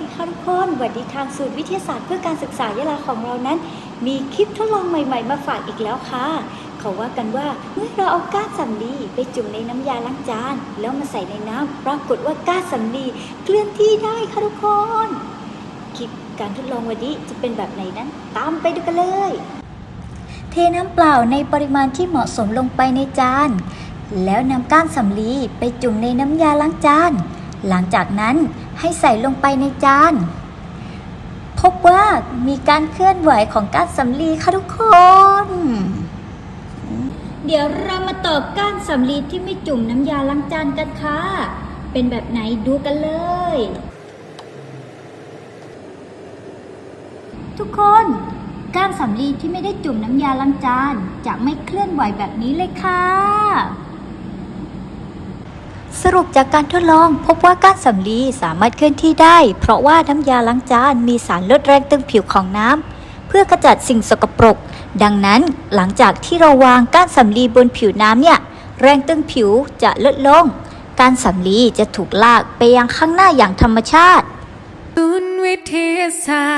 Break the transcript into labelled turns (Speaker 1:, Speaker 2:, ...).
Speaker 1: ดีค่ะทุกคนสวัสดีทางศูนย์วิทยาศาสตร์เพื่อการศึกษายะลาของเรานั้น มีคลิปทดลองใหม่ๆ มาฝากอีกแล้วค่ะ เขาว่ากันว่าเมื่อเราเอาก้านสำลีไปจุ่มในน้ำยาล้างจาน แล้วมาใส่ในน้ำปรากฏว่าก้านสำลีเคลื่อนที่ได้ค่ะทุกคน คลิปการทดลองวันนี้จะเป็นแบบไหนนั้น ตามไปดูกันเลย เทน้ำเปล่าในปริมาณที่เหมาะสมลงไปในจาน แล้วนำก้านสำลีไปจุ่มในน้ำยาล้างจาน หลังจากนั้น ให้ใส่ลงไปในจาน พบว่ามีการเคลื่อนไหวของก้านสำลีค่ะทุกคน เดี๋ยวเรามาต่อก้านสำลีที่ไม่จุ่มน้ำยาล้างจานกันค่ะ เป็นแบบไหนดูกันเลย ทุกคนก้านสำลีที่ไม่ได้จุ่มน้ำยาล้างจานจะไม่เคลื่อนไหวแบบนี้เลยค่ะ สรุปจากการทดลองพบว่าก้านสำลีสามารถเคลื่อนที่ได้ เพราะว่าน้ำยาล้างจานมีสารลดแรงตึงผิวของน้ำเพื่อกระจัดสิ่งสกปรก ดังนั้นหลังจากที่เราวางก้านสำลีบนผิวน้ำเนี่ย แรงตึงผิวจะลดลงก้านสำลีจะถูกลากไปยังข้างหน้าอย่างธรรมชาติ
Speaker 2: ศูนย์วิทยาศาสตร์